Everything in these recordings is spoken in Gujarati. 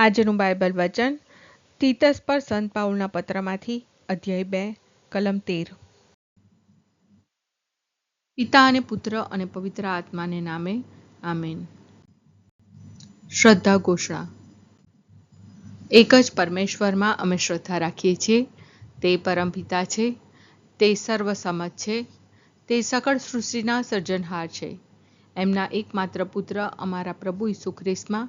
આજનું બાઇબલ વચન, તીતસ પર સંત પાઉલના પત્રમાંથી, અધ્યાય બે, કલમ તેર. પિતા અને પુત્ર અને પવિત્ર આત્માને નામે, આમેન. શ્રદ્ધા ઘોષણા. એક જ પરમેશ્વરમાં અમે શ્રદ્ધા રાખીએ છીએ, તે પરમપિતા છે, તે સર્વસમત છે, તે સકળ સૃષ્ટિના સર્જનહાર છે. એમના એકમાત્ર પુત્ર અમારા પ્રભુ ઈસુ ખ્રિસ્તમાં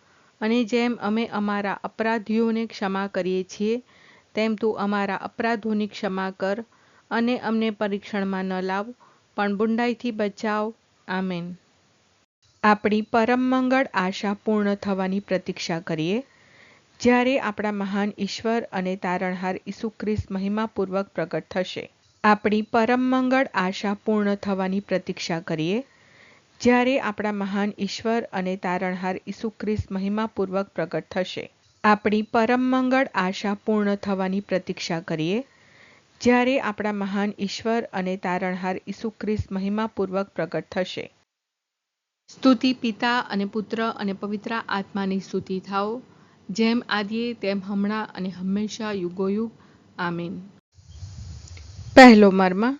અને જેમ અમે અમારા અપરાધીઓને ક્ષમા કરીએ છીએ, તેમ તું અમારા અપરાધોની ક્ષમા કર અને અમને પરીક્ષણમાં ન લાવ, પણ બુંડાઈથી બચાવ. આમેન. આપણી પરમ મંગળ આશા પૂર્ણ થવાની પ્રતીક્ષા કરીએ. જ્યારે આપણા મહાન ઈશ્વર અને તારણહાર ઈસુ ખ્રિસ્ત મહિમાપૂર્વક પ્રગટ થશે, આપણી પરમ મંગળ આશા પૂર્ણ થવાની પ્રતીક્ષા કરીએ. જ્યારે આપણા મહાન ઈશ્વર અને તારણહાર ઈસુ ખ્રિસ્ત મહિમાપૂર્વક પ્રગટ થશે. આપણી પરમ મંગળ આશા પૂર્ણ થવાની પ્રતીક્ષા કરીએ. જ્યારે આપણા મહાન ઈશ્વર અને તારણહાર ઈસુ ખ્રિસ્ત મહિમાપૂર્વક પ્રગટ થશે. સ્તુતિ પિતા અને પુત્ર અને પવિત્ર આત્માની સ્તુતિ થાઓ. જેમ આદિએ, તેમ હમણાં અને હંમેશા યુગોયુગ. આમીન. પહેલો મર્મ.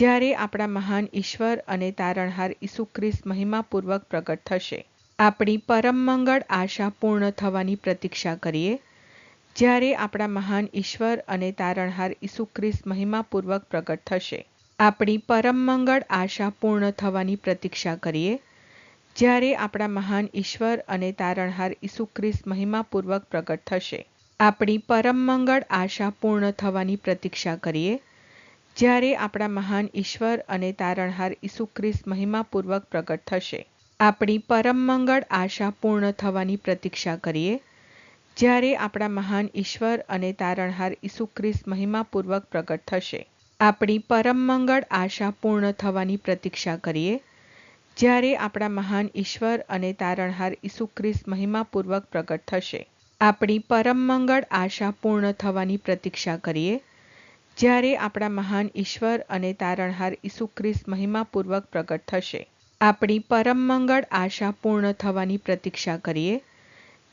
જ્યારે આપણા મહાન ઈશ્વર અને તારણહાર ઈસુ ખ્રિસ્ત મહિમાપૂર્વક પ્રગટ થશે, આપણી પરમ મંગળ આશા પૂર્ણ થવાની પ્રતીક્ષા કરીએ. જ્યારે આપણા મહાન ઈશ્વર અને તારણહાર ઈસુ ખ્રિસ્ત મહિમાપૂર્વક પ્રગટ થશે, આપણી પરમ મંગળ આશા પૂર્ણ થવાની પ્રતીક્ષા કરીએ. જ્યારે આપણા મહાન ઈશ્વર અને તારણહાર ઈસુ ખ્રિસ્ત મહિમાપૂર્વક પ્રગટ થશે, આપણી પરમ મંગળ આશા પૂર્ણ થવાની પ્રતીક્ષા કરીએ. જ્યારે આપણા મહાન ઈશ્વર અને તારણહાર ઈસુ ખ્રિસ્ત મહિમાપૂર્વક પ્રગટ થશે. આપણી પરમ મંગળ આશા પૂર્ણ થવાની પ્રતીક્ષા કરીએ. જ્યારે આપણા મહાન ઈશ્વર અને તારણહાર ઈસુ ખ્રિસ્ત મહિમાપૂર્વક પ્રગટ થશે. આપણી પરમ મંગળ આશા પૂર્ણ થવાની પ્રતીક્ષા કરીએ. જ્યારે આપણા મહાન ઈશ્વર અને તારણહાર ઈસુ ખ્રિસ્ત મહિમાપૂર્વક પ્રગટ થશે. આપણી પરમ મંગળ આશા પૂર્ણ થવાની પ્રતીક્ષા કરીએ. જ્યારે આપણા મહાન ઈશ્વર અને તારણહાર ઈસુ ખ્રિસ્ત મહિમાપૂર્વક પ્રગટ થશે, આપણી પરમ મંગળ આશા પૂર્ણ થવાની પ્રતીક્ષા કરીએ.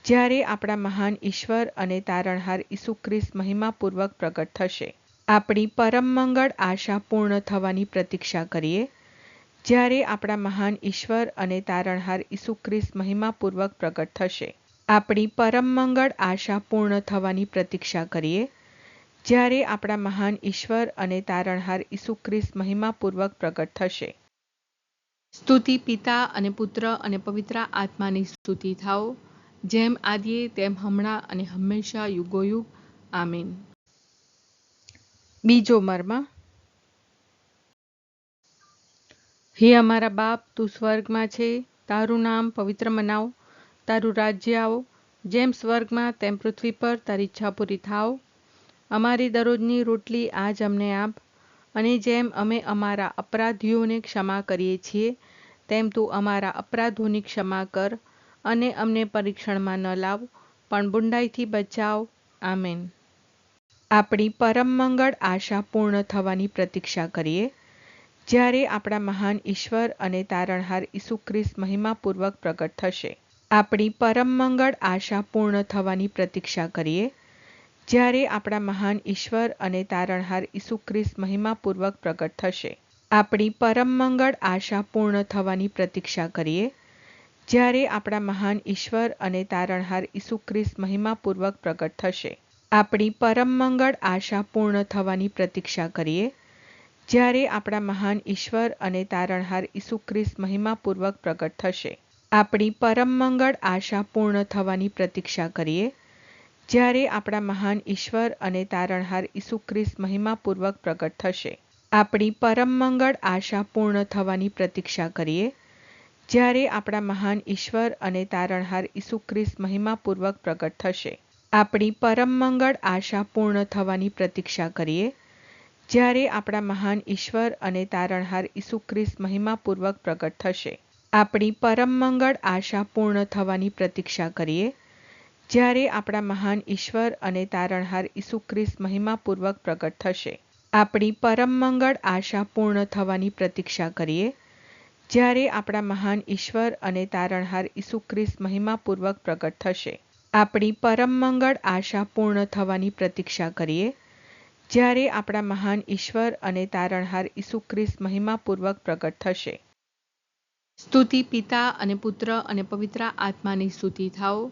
જ્યારે આપણા મહાન ઈશ્વર અને તારણહાર ઈસુ ખ્રિસ્ત મહિમાપૂર્વક પ્રગટ થશે, આપણી પરમ મંગળ આશા પૂર્ણ થવાની પ્રતીક્ષા કરીએ. જ્યારે આપણા મહાન ઈશ્વર અને તારણહાર ઈસુ ખ્રિસ્ત મહિમાપૂર્વક પ્રગટ થશે, આપણી પરમ મંગળ આશા પૂર્ણ થવાની પ્રતીક્ષા કરીએ. જ્યારે આપણા મહાન ઈશ્વર અને તારણહાર ઈસુ ખ્રિસ્ત મહિમાપૂર્વક પ્રગટ થશે. સ્તુતિ પિતા અને પુત્ર અને પવિત્ર આત્માની સ્તુતિ થાઓ, જેમ આદિએ તેમ હમણાં અને હંમેશા યુગોયુગ. આમીન. બીજો મર્મ. હે અમારા બાપ, તું સ્વર્ગમાં છે, તારું નામ પવિત્ર મનાવ, તારું રાજ્ય આવો, જેમ સ્વર્ગમાં તેમ પૃથ્વી પર તારી ઈચ્છા પૂરી થાવ અમારી દરરોજની રોટલી આજ અમને આપ અને જેમ અમે અમારા અપરાધીઓને ક્ષમા કરીએ છીએ, તેમ તું અમારા અપરાધોની ક્ષમા કર અને અમને પરીક્ષણમાં ન લાવ, પણ બુંડાઈથી બચાવ. આમેન. આપણી પરમ મંગળ આશા પૂર્ણ થવાની પ્રતીક્ષા કરીએ. જ્યારે આપણા મહાન ઈશ્વર અને તારણહાર ઈસુ ખ્રિસ્ત મહિમાપૂર્વક પ્રગટ થશે, આપણી પરમ મંગળ આશા પૂર્ણ થવાની પ્રતીક્ષા કરીએ. જ્યારે આપણા મહાન ઈશ્વર અને તારણહાર ઈસુ ખ્રિસ્ત મહિમાપૂર્વક પ્રગટ થશે. આપણી પરમ મંગળ આશા પૂર્ણ થવાની પ્રતીક્ષા કરીએ. જ્યારે આપણા મહાન ઈશ્વર અને તારણહાર ઈસુ ખ્રિસ્ત મહિમાપૂર્વક પ્રગટ થશે. આપણી પરમ મંગળ આશા પૂર્ણ થવાની પ્રતીક્ષા કરીએ. જ્યારે આપણા મહાન ઈશ્વર અને તારણહાર ઈસુ ખ્રિસ્ત મહિમાપૂર્વક પ્રગટ થશે. આપણી પરમ મંગળ આશા પૂર્ણ થવાની પ્રતીક્ષા કરીએ. જ્યારે આપણા મહાન ઈશ્વર અને તારણહાર ઈસુ ખ્રિસ્ત મહિમાપૂર્વક પ્રગટ થશે. આપણી પરમ મંગળ આશા પૂર્ણ થવાની પ્રતીક્ષા કરીએ. જ્યારે આપણા મહાન ઈશ્વર અને તારણહાર ઈસુ ખ્રિસ્ત મહિમાપૂર્વક પ્રગટ થશે. આપણી પરમ મંગળ આશા પૂર્ણ થવાની પ્રતીક્ષા કરીએ. જ્યારે આપણા મહાન ઈશ્વર અને તારણહાર ઈસુ ખ્રિસ્ત મહિમાપૂર્વક પ્રગટ થશે. આપણી પરમ મંગળ આશા પૂર્ણ થવાની પ્રતીક્ષા કરીએ. જ્યારે આપણા મહાન ઈશ્વર અને તારણહાર ઈસુ ખ્રિસ્ત મહિમાપૂર્વક પ્રગટ થશે. આપણી પરમ મંગળ આશા પૂર્ણ થવાની પ્રતીક્ષા કરીએ. જ્યારે આપણા મહાન ઈશ્વર અને તારણહાર ઈસુ ખ્રિસ્ત મહિમાપૂર્વક પ્રગટ થશે. આપણી પરમ મંગળ આશા પૂર્ણ થવાની પ્રતીક્ષા કરીએ. જ્યારે આપણા મહાન ઈશ્વર અને તારણહાર ઈસુ ખ્રિસ્ત મહિમાપૂર્વક પ્રગટ થશે. સ્તુતિ પિતા અને પુત્ર અને પવિત્ર આત્માની સ્તુતિ થાઓ.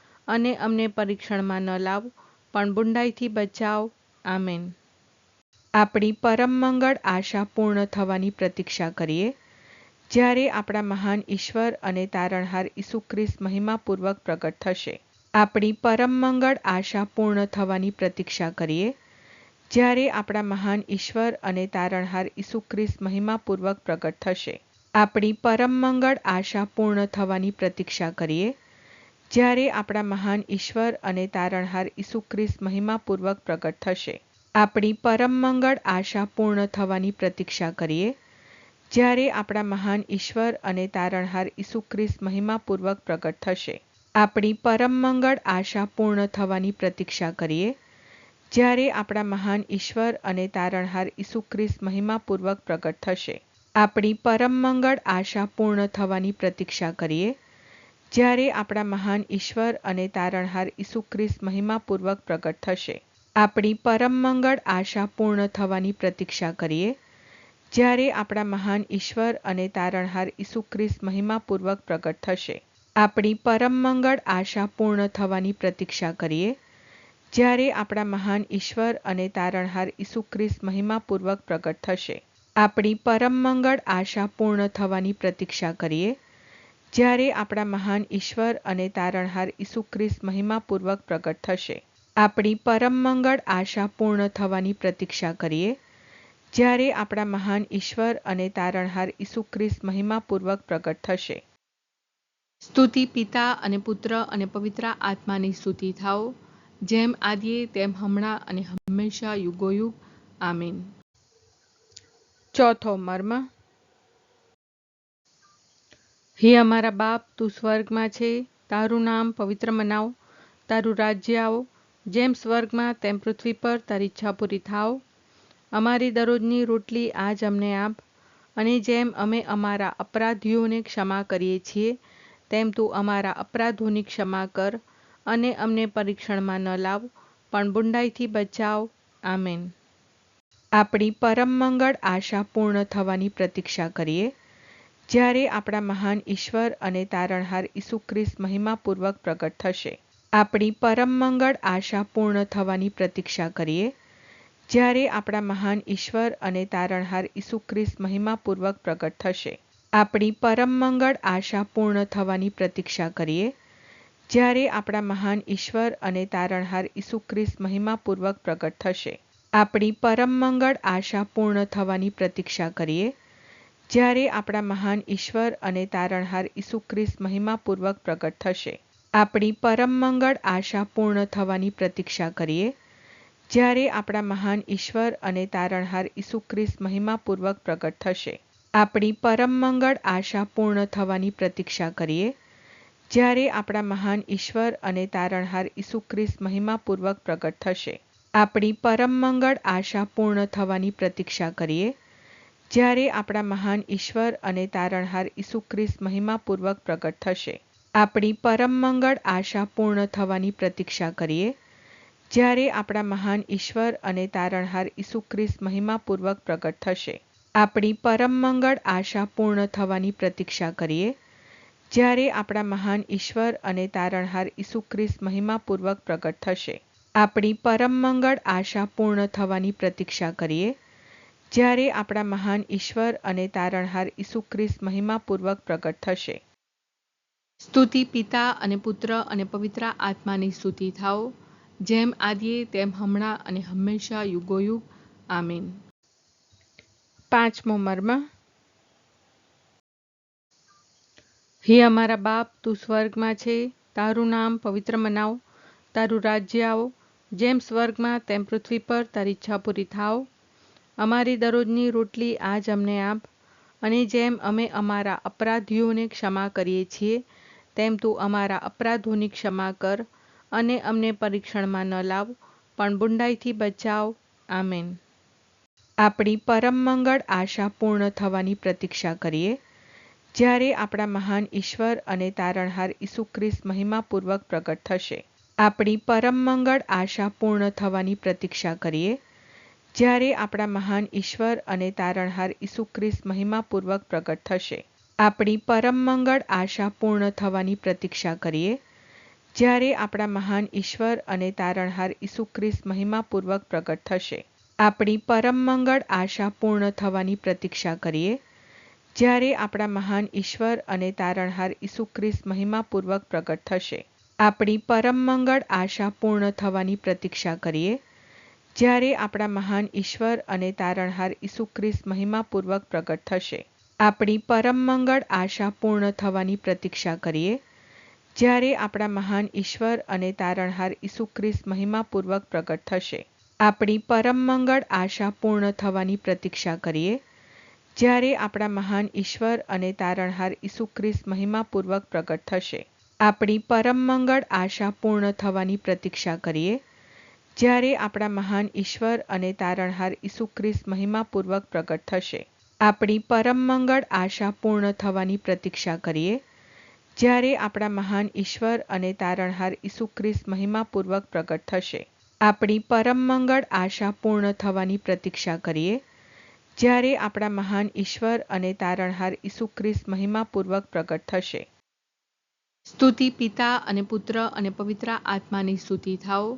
અને અમને પરીક્ષણમાં ન લાવો. પણ બુંડાઈથી બચાવ. આમેન. આપણી પરમ મંગળ આશા પૂર્ણ થવાની પ્રતીક્ષા કરીએ. જ્યારે આપણા મહાન ઈશ્વર અને તારણહાર ઈસુ ખ્રિસ્ત મહિમાપૂર્વક પ્રગટ થશે. આપણી પરમ મંગળ આશા પૂર્ણ થવાની પ્રતીક્ષા કરીએ. જ્યારે આપણા મહાન ઈશ્વર અને તારણહાર ઈસુ ખ્રિસ્ત મહિમાપૂર્વક પ્રગટ થશે. આપણી પરમ મંગળ આશા પૂર્ણ થવાની પ્રતીક્ષા કરીએ. જ્યારે આપણા મહાન ઈશ્વર અને તારણહાર ઈસુ ખ્રિસ્ત મહિમાપૂર્વક પ્રગટ થશે. આપણી પરમ મંગળ આશા પૂર્ણ થવાની પ્રતીક્ષા કરીએ. જ્યારે આપણા મહાન ઈશ્વર અને તારણહાર ઈસુ ખ્રિસ્ત મહિમાપૂર્વક પ્રગટ થશે. આપણી પરમ મંગળ આશા પૂર્ણ થવાની પ્રતીક્ષા કરીએ. જ્યારે આપણા મહાન ઈશ્વર અને તારણહાર ઈસુ ખ્રિસ્ત મહિમાપૂર્વક પ્રગટ થશે. આપણી પરમ મંગળ આશા પૂર્ણ થવાની પ્રતીક્ષા કરીએ. જ્યારે આપણા મહાન ઈશ્વર અને તારણહાર ઈસુ ખ્રિસ્ત મહિમાપૂર્વક પ્રગટ થશે. આપણી પરમ મંગળ આશા પૂર્ણ થવાની પ્રતીક્ષા કરીએ. જ્યારે આપણા મહાન ઈશ્વર અને તારણહાર ઈસુ ખ્રિસ્ત મહિમાપૂર્વક પ્રગટ થશે. આપણી પરમ મંગળ આશા પૂર્ણ થવાની પ્રતીક્ષા કરીએ. જ્યારે આપણા મહાન ઈશ્વર અને તારણહાર ઈસુ ખ્રિસ્ત મહિમાપૂર્વક પ્રગટ થશે. આપણી પરમ મંગળ આશા પૂર્ણ થવાની પ્રતીક્ષા કરીએ. જ્યારે આપણા મહાન ઈશ્વર અને તારણહાર ઈસુ મહિમાપૂર્વક પ્રગટ થશે. આપણી પરમ મંગળ આશા પૂર્ણ થવાની પ્રતીક્ષા કરીએ. જ્યારે આપણા મહાન ઈશ્વર અને તારણહાર ઈસુ મહિમાપૂર્વક પ્રગટ થશે. સ્તુતિ પિતા અને પુત્ર અને પવિત્ર આત્માની સ્તુતિ થાઓ. જેમ આદિએ, તેમ હમણાં અને હંમેશા યુગોયુગ. આમીન. ચોથો મર્મ. હે અમારા બાપ, તું સ્વર્ગમાં છે, તારું નામ પવિત્ર મનાવ, તારું રાજ્ય આવો, જેમ સ્વર્ગમાં તેમ પૃથ્વી પર તારી ઈચ્છા પૂરી થાવ. અમારી દરરોજની રોટલી આજ અમને આપ, અને જેમ અમે અમારા અપરાધીઓને ક્ષમા કરીએ છીએ, તેમ તું અમારા અપરાધોની ક્ષમા કર, અને અમને પરીક્ષણમાં ન લાવ, પણ બુંડાઈથી બચાવ. આમેન. આપણી પરમ મંગળ આશા પૂર્ણ થવાની પ્રતીક્ષા કરીએ. જ્યારે આપણા મહાન ઈશ્વર અને તારણહાર ઈસુ ખ્રિસ્ત મહિમાપૂર્વક પ્રગટ થશે. આપણી પરમ મંગળ આશા પૂર્ણ થવાની પ્રતીક્ષા કરીએ. જ્યારે આપણા મહાન ઈશ્વર અને તારણહાર ઈસુ ખ્રિસ્ત મહિમાપૂર્વક પ્રગટ થશે. આપણી પરમ મંગળ આશા પૂર્ણ થવાની પ્રતીક્ષા કરીએ. જ્યારે આપણા મહાન ઈશ્વર અને તારણહાર ઈસુ ખ્રિસ્ત મહિમાપૂર્વક પ્રગટ થશે. આપણી પરમ મંગળ આશા પૂર્ણ થવાની પ્રતીક્ષા કરીએ. જ્યારે આપણા મહાન ઈશ્વર અને તારણહાર ઈસુ ખ્રિસ્ત મહિમાપૂર્વક પ્રગટ થશે. આપણી પરમ મંગળ આશા પૂર્ણ થવાની પ્રતીક્ષા કરીએ. જ્યારે આપણા મહાન ઈશ્વર અને તારણહાર ઈસુ ખ્રિસ્ત મહિમાપૂર્વક પ્રગટ થશે. આપણી પરમ મંગળ આશા પૂર્ણ થવાની પ્રતીક્ષા કરીએ. જ્યારે આપણા મહાન ઈશ્વર અને તારણહાર ઈસુ ખ્રિસ્ત મહિમાપૂર્વક પ્રગટ થશે. આપણી પરમ મંગળ આશા પૂર્ણ થવાની પ્રતીક્ષા કરીએ. જ્યારે આપણા મહાન ઈશ્વર અને તારણહાર ઈસુ ખ્રિસ્ત મહિમાપૂર્વક પ્રગટ થશે. આપણી પરમ મંગળ આશા પૂર્ણ થવાની પ્રતીક્ષા કરીએ. જ્યારે આપણા મહાન ઈશ્વર અને તારણહાર ઈસુ ખ્રિસ્ત મહિમાપૂર્વક પ્રગટ થશે. આપણી પરમ મંગળ આશા પૂર્ણ થવાની પ્રતીક્ષા કરીએ. જ્યારે આપણા મહાન ઈશ્વર અને તારણહાર ઈસુ ખ્રિસ્ત મહિમાપૂર્વક પ્રગટ થશે. આપણી પરમ મંગળ આશા પૂર્ણ થવાની પ્રતીક્ષા કરીએ. જ્યારે આપણા મહાન ઈશ્વર અને તારણહાર ઈસુ ખ્રિસ્ત મહિમાપૂર્વક પ્રગટ થશે. સ્તુતિ પિતા અને પુત્ર અને પવિત્ર આત્માની સ્તુતિ થાઓ. જેમ આદિએ, તેમ હમણાં અને હંમેશા યુગોયુગ. આમીન. પાંચમો મર્મ. હે અમારા બાપ, તું સ્વર્ગમાં છે. તારું નામ પવિત્ર મનાવ. તારું રાજ્ય આવો. જેમ સ્વર્ગમાં, તેમ પૃથ્વી પર તારી ઈચ્છા પૂરી થાવ અમારી દરરોજની રોટલી આજ અમને આપ અને જેમ અમે અમારા અપરાધીઓને ક્ષમા કરીએ છીએ, તેમ તું અમારા અપરાધોની ક્ષમા કર અને અમને પરીક્ષણમાં ન લાવ, પણ બુંડાઈથી બચાવ. આમેન. આપણી પરમ મંગળ આશા પૂર્ણ થવાની પ્રતીક્ષા કરીએ. જ્યારે આપણા મહાન ઈશ્વર અને તારણહાર ઈસુ ખ્રિસ્ત મહિમાપૂર્વક પ્રગટ થશે, આપણી પરમ મંગળ આશા પૂર્ણ થવાની પ્રતીક્ષા કરીએ. જ્યારે આપણા મહાન ઈશ્વર અને તારણહાર ઈસુ ખ્રિસ્ત મહિમાપૂર્વક પ્રગટ થશે. આપણી પરમ મંગળ આશા પૂર્ણ થવાની પ્રતીક્ષા કરીએ. જ્યારે આપણા મહાન ઈશ્વર અને તારણહાર ઈસુ ખ્રિસ્ત મહિમાપૂર્વક પ્રગટ થશે. આપણી પરમ મંગળ આશા પૂર્ણ થવાની પ્રતીક્ષા કરીએ. જ્યારે આપણા મહાન ઈશ્વર અને તારણહાર ઈસુ ખ્રિસ્ત મહિમાપૂર્વક પ્રગટ થશે. આપણી પરમ મંગળ આશા પૂર્ણ થવાની પ્રતીક્ષા કરીએ. જ્યારે આપણા મહાન ઈશ્વર અને તારણહાર ઈસુ ખ્રિસ્ત મહિમાપૂર્વક પ્રગટ થશે. આપણી પરમ મંગળ આશા પૂર્ણ થવાની પ્રતીક્ષા કરીએ. જ્યારે આપણા મહાન ઈશ્વર અને તારણહાર ઈસુ ખ્રિસ્ત મહિમાપૂર્વક પ્રગટ થશે. આપણી પરમ મંગળ આશા પૂર્ણ થવાની પ્રતીક્ષા કરીએ. જ્યારે આપણા મહાન ઈશ્વર અને તારણહાર ઈસુ ખ્રિસ્ત મહિમાપૂર્વક પ્રગટ થશે. આપણી પરમ મંગળ આશા પૂર્ણ થવાની પ્રતીક્ષા કરીએ. જ્યારે આપણા મહાન ઈશ્વર અને તારણહાર ઈસુ ખ્રિસ્ત મહિમાપૂર્વક પ્રગટ થશે. આપણી પરમ મંગળ આશા પૂર્ણ થવાની પ્રતીક્ષા કરીએ. જ્યારે આપણા મહાન ઈશ્વર અને તારણહાર ઈસુ ખ્રિસ્ત મહિમાપૂર્વક પ્રગટ થશે. આપણી પરમ મંગળ આશા પૂર્ણ થવાની પ્રતીક્ષા કરીએ. જ્યારે આપણા મહાન ઈશ્વર અને તારણહાર ઈસુ ખ્રિસ્ત મહિમાપૂર્વક પ્રગટ થશે. સ્તુતિ પિતા અને પુત્ર અને પવિત્ર આત્માની સ્તુતિ થાઓ.